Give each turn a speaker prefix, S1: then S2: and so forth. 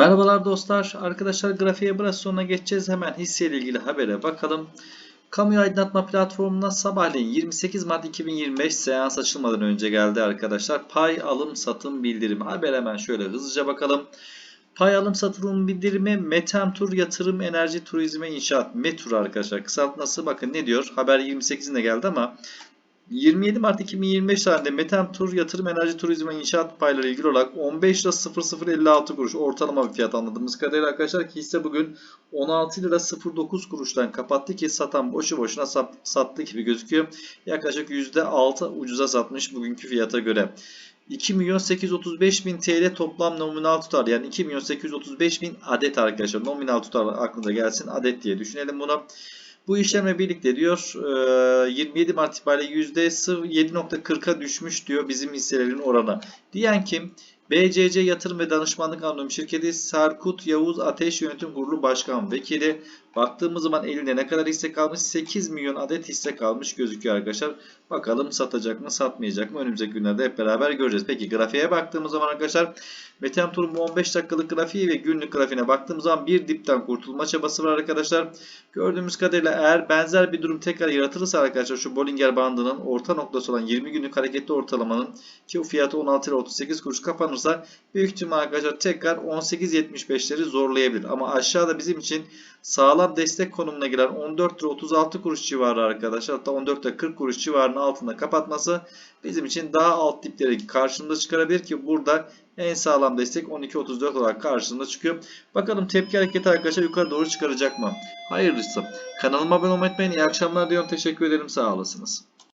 S1: Merhabalar dostlar. Arkadaşlar grafiğe biraz sonra geçeceğiz. Hemen hisseyle ilgili habere bakalım. Kamu aydınlatma platformuna sabahleyin 28 Mart 2025 seans açılmadan önce geldi arkadaşlar. Pay alım satım bildirimi. Haber hemen şöyle hızlıca bakalım. Pay alım satılım bildirimi Metemtur Yatırım Enerji Turizme İnşaat METUR arkadaşlar. Kısaltması bakın ne diyor? Haber 28'inde geldi ama 27 Mart 2025 tarihinde Metemtur Yatırım Enerji Turizm ve İnşaat payları ilgili olarak 15 lira 0056 kuruş ortalama bir fiyat anladığımız kadarıyla arkadaşlar ki hisse bugün 16 lira 09 kuruştan kapattı ki satan boşu boşuna sat, sattı gibi gözüküyor. Yaklaşık %6 ucuza satmış bugünkü fiyata göre. 2 milyon 835 bin TL toplam nominal tutar. Yani 2 milyon 835 bin adet arkadaşlar. Nominal tutar aklınıza gelsin. Adet diye düşünelim bunu. Bu işlemle birlikte diyor e, 27 Mart itibariyle %7.40'a düşmüş diyor bizim hisselerin oranı. Diyen kim? BCC Yatırım ve Danışmanlık Anonim Şirketi Serkut Yavuz Ateş Yönetim Kurulu Başkan Vekili. Baktığımız zaman elinde ne kadar hisse kalmış? 8 milyon adet hisse kalmış gözüküyor arkadaşlar. Bakalım satacak mı satmayacak mı önümüzdeki günlerde hep beraber göreceğiz. Peki grafiğe baktığımız zaman arkadaşlar Meteor Tur'un bu 15 dakikalık grafiği ve günlük grafiğine baktığımız zaman bir dipten kurtulma çabası var arkadaşlar. Gördüğümüz kadarıyla eğer benzer bir durum tekrar yaratılırsa arkadaşlar şu Bollinger bandının orta noktası olan 20 günlük hareketli ortalamanın ki o fiyatı 16 lira 38 kuruş kapanırsa büyük ihtimal arkadaşlar tekrar 18.75'leri zorlayabilir. Ama aşağıda bizim için sağlam destek konumuna giren 14 lira 36 kuruş civarı arkadaşlar hatta 14 lira 40 kuruş civarının altında kapatması bizim için daha alt dipleri karşımıza çıkarabilir ki burada en sağlam destek 12.34 olarak karşımıza çıkıyor. Bakalım tepki hareketi arkadaşlar yukarı doğru çıkaracak mı? Hayırlısı. Kanalıma abone olmayı unutmayın. İyi akşamlar diyorum. Teşekkür ederim. Sağ olasınız.